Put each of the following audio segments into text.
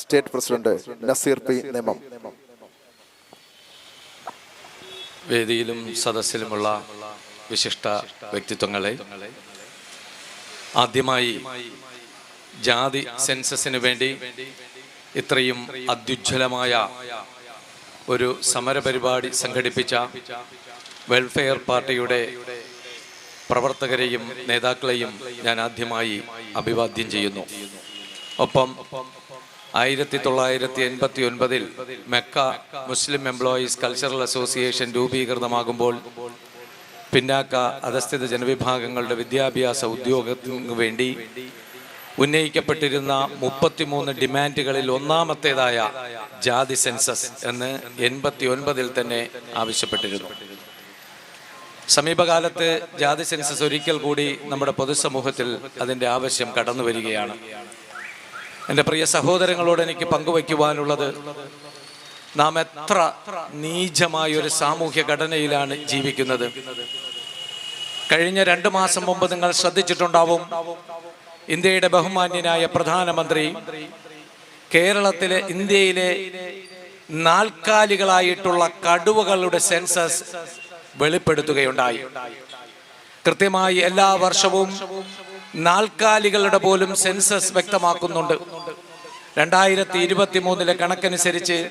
State president Naseer P നിയമം വേദിയിലും സദസ്സിലുമുള്ള വിശിഷ്ട വ്യക്തിത്വങ്ങളെ ആദ്യമായി ജാതി സെൻസസിന് വേണ്ടി ഇത്രയും അത്യുജ്വലമായ ഒരു സമരപരിപാടി സംഘടിപ്പിച്ച വെൽഫെയർ പാർട്ടിയുടെ പ്രവർത്തകരെയും നേതാക്കളെയും ഞാൻ ആദ്യമായി അഭിവാദ്യം ചെയ്യുന്നു. ഒപ്പം ആയിരത്തി തൊള്ളായിരത്തി എൺപത്തി ഒൻപതിൽ MECA Muslim employees cultural association രൂപീകൃതമാകുമ്പോൾ പിന്നാക്ക അധസ്ഥിത ജനവിഭാഗങ്ങളുടെ വിദ്യാഭ്യാസ ഉദ്യോഗത്തിന് വേണ്ടി ഉന്നയിക്കപ്പെട്ടിരുന്ന മുപ്പത്തിമൂന്ന് ഡിമാൻഡുകളിൽ ഒന്നാമത്തേതായ ജാതി സെൻസസ് എന്ന് എൺപത്തി ഒൻപതിൽ തന്നെ ആവശ്യപ്പെട്ടിരുന്നു. സമീപകാലത്ത് ജാതി സെൻസസ് ഒരിക്കൽ കൂടി നമ്മുടെ പൊതുസമൂഹത്തിൽ അതിന്റെ ആവശ്യം കടന്നു വരികയാണ് എന്റെ പ്രിയ സഹോദരങ്ങളോട് എനിക്ക് പങ്കുവയ്ക്കുവാനുള്ളത് നാം എത്ര നീചമായ ഒരു സാമൂഹ്യ ഘടനയിലാണ് ജീവിക്കുന്നത്. കഴിഞ്ഞ രണ്ടു മാസം മുമ്പ് നിങ്ങൾ ശ്രദ്ധിച്ചിട്ടുണ്ടാവും ഇന്ത്യയുടെ ബഹുമാന്യനായ പ്രധാനമന്ത്രി കേരളത്തിലെ ഇന്ത്യയിലെ നാൽക്കാലികളായിട്ടുള്ള കടുവകളുടെ സെൻസസ് വെളിപ്പെടുത്തുകയുണ്ടായി. കൃത്യമായി എല്ലാ വർഷവും നാൽക്കാലികളുടെ പോലും സെൻസസ് വ്യക്തമാക്കുന്നുണ്ട്. രണ്ടായിരത്തി ഇരുപത്തി മൂന്നിലെ കണക്കനുസരിച്ച്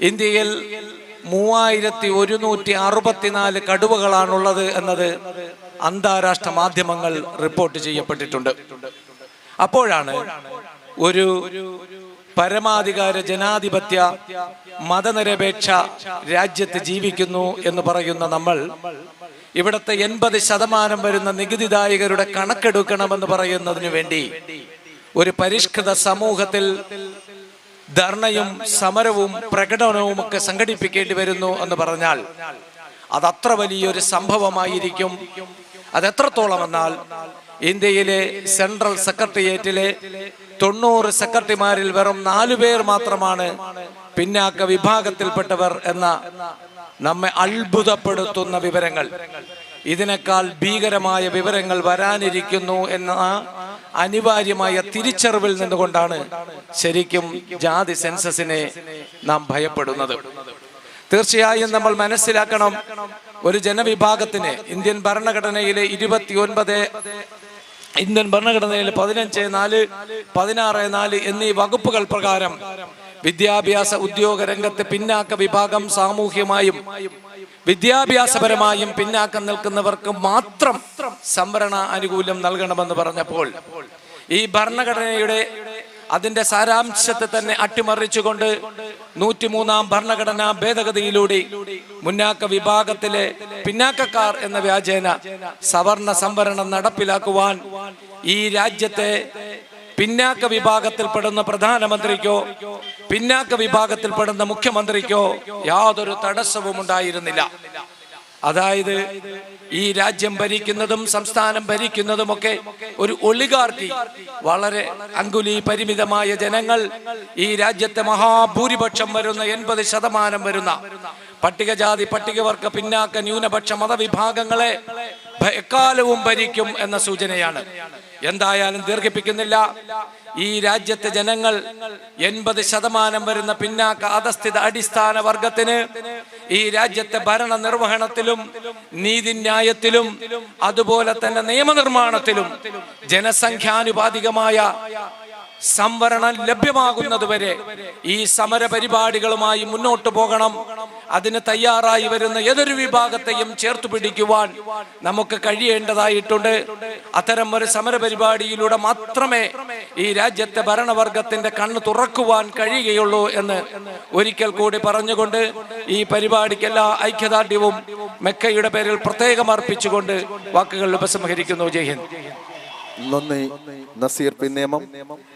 ഇന്ത്യയിൽ മൂവായിരത്തി ഒരുന്നൂറ്റി അറുപത്തിനാല് കടുവകളാണുള്ളത് എന്നത് അന്താരാഷ്ട്ര മാധ്യമങ്ങൾ റിപ്പോർട്ട് ചെയ്യപ്പെട്ടിട്ടുണ്ട്. അപ്പോഴാണ് ഒരു പരമാധികാര ജനാധിപത്യ മതനിരപേക്ഷ രാജ്യത്ത് ജീവിക്കുന്നു എന്ന് പറയുന്ന നമ്മൾ ഇവിടുത്തെ എൺപത് ശതമാനം വരുന്ന നികുതിദായകരുടെ കണക്കെടുക്കണമെന്ന് പറയുന്നതിന് വേണ്ടി ഒരു പരിഷ്കൃത സമൂഹത്തിൽ ധർണയും സമരവും പ്രകടനവും ഒക്കെ സംഘടിപ്പിക്കേണ്ടി വരുന്നു എന്ന് പറഞ്ഞാൽ അതത്ര വലിയൊരു സംഭവമായിരിക്കും. അതെത്രത്തോളം എന്നാൽ ഇന്ത്യയിലെ സെൻട്രൽ സെക്രട്ടേറിയറ്റിലെ തൊണ്ണൂറ് സെക്രട്ടറിമാരിൽ വെറും നാലു പേർ മാത്രമാണ് പിന്നാക്ക വിഭാഗത്തിൽപ്പെട്ടവർ എന്ന നമ്മെ അത്ഭുതപ്പെടുത്തുന്ന വിവരങ്ങൾ. ഇതിനേക്കാൾ ഭീകരമായ വിവരങ്ങൾ വരാനിരിക്കുന്നു എന്ന അനിവാര്യമായ തിരിച്ചറിവിൽ നിന്നുകൊണ്ടാണ് ശരിക്കും ജാതി സെൻസസിനെ നാം ഭയപ്പെടുന്നത്. തീർച്ചയായും നമ്മൾ മനസ്സിലാക്കണം ഒരു ജനവിഭാഗത്തിന് ഇന്ത്യൻ ഭരണഘടനയിലെ ഇരുപത്തിയൊൻപത് ഇന്ത്യൻ ഭരണഘടനയിലെ പതിനഞ്ച് നാല് പതിനാറ് നാല് എന്നീ വകുപ്പുകൾ പ്രകാരം വിദ്യാഭ്യാസ ഉദ്യോഗ രംഗത്ത് പിന്നാക്ക വിഭാഗം സാമൂഹ്യമായും വിദ്യാഭ്യാസപരമായും പിന്നാക്കം നിൽക്കുന്നവർക്ക് മാത്രം സംവരണ ആനുകൂല്യം നൽകണമെന്ന് പറഞ്ഞപ്പോൾ ഈ ഭരണഘടനയുടെ അതിന്റെ സാരാംശത്തെ തന്നെ അട്ടിമറിച്ചുകൊണ്ട് നൂറ്റിമൂന്നാം ഭരണഘടനാ ഭേദഗതിയിലൂടെ മുന്നാക്ക വിഭാഗത്തിലെ പിന്നാക്കക്കാർ എന്ന വ്യാജേന സവർണ സംവരണം നടപ്പിലാക്കുവാൻ ഈ രാജ്യത്തെ പിന്നാക്ക വിഭാഗത്തിൽപ്പെടുന്ന പ്രധാനമന്ത്രിക്കോ പിന്നാക്ക വിഭാഗത്തിൽപ്പെടുന്ന മുഖ്യമന്ത്രിക്കോ യാതൊരു തടസ്സവും ഉണ്ടായിരുന്നില്ല. അതായത് ഈ രാജ്യം ഭരിക്കുന്നതും സംസ്ഥാനം ഭരിക്കുന്നതുമൊക്കെ ഒരു ഒളികാർക്കി വളരെ അങ്കുലി പരിമിതമായ ജനങ്ങൾ ഈ രാജ്യത്തെ മഹാഭൂരിപക്ഷം വരുന്ന എൺപത് ശതമാനം വരുന്ന പട്ടികജാതി പട്ടികവർഗ പിന്നാക്ക ന്യൂനപക്ഷ മതവിഭാഗങ്ങളെ എക്കാലവും ഭരിക്കും എന്ന സൂചനയാണ്. എന്തായാലും ദീർഘിപ്പിക്കുന്നില്ല. ഈ രാജ്യത്തെ ജനങ്ങൾ എൺപത് ശതമാനം വരുന്ന പിന്നാക്ക അധസ്ഥിത അടിസ്ഥാന വർഗത്തിന് ഈ രാജ്യത്തെ ഭരണ നിർവഹണത്തിലും നീതിന്യായത്തിലും അതുപോലെ തന്നെ നിയമനിർമ്മാണത്തിലും ജനസംഖ്യാനുപാതികമായ സംവരണം ലഭ്യമാകുന്നതുവരെ ഈ സമര പരിപാടികളുമായി മുന്നോട്ട് പോകണം. അതിന് തയ്യാറായി വരുന്ന ഏതൊരു വിഭാഗത്തെയും ചേർത്തു പിടിക്കുവാൻ നമുക്ക് കഴിയേണ്ടതായിട്ടുണ്ട്. അത്തരം ഒരു സമരപരിപാടിയിലൂടെ മാത്രമേ ഈ രാജ്യത്തെ ഭരണവർഗത്തിന്റെ കണ്ണ് തുറക്കുവാൻ കഴിയുകയുള്ളൂ എന്ന് ഒരിക്കൽ കൂടി പറഞ്ഞുകൊണ്ട് ഈ പരിപാടിക്ക് എല്ലാ ഐക്യദാർഢ്യവും മെക്കയുടെ പേരിൽ പ്രത്യേകം അർപ്പിച്ചുകൊണ്ട് വാക്കുകൾ ഉപസംഹരിക്കുന്നു. ജയ് ഹിന്ദ്. നന്ദി. നസീർ പി നിയമം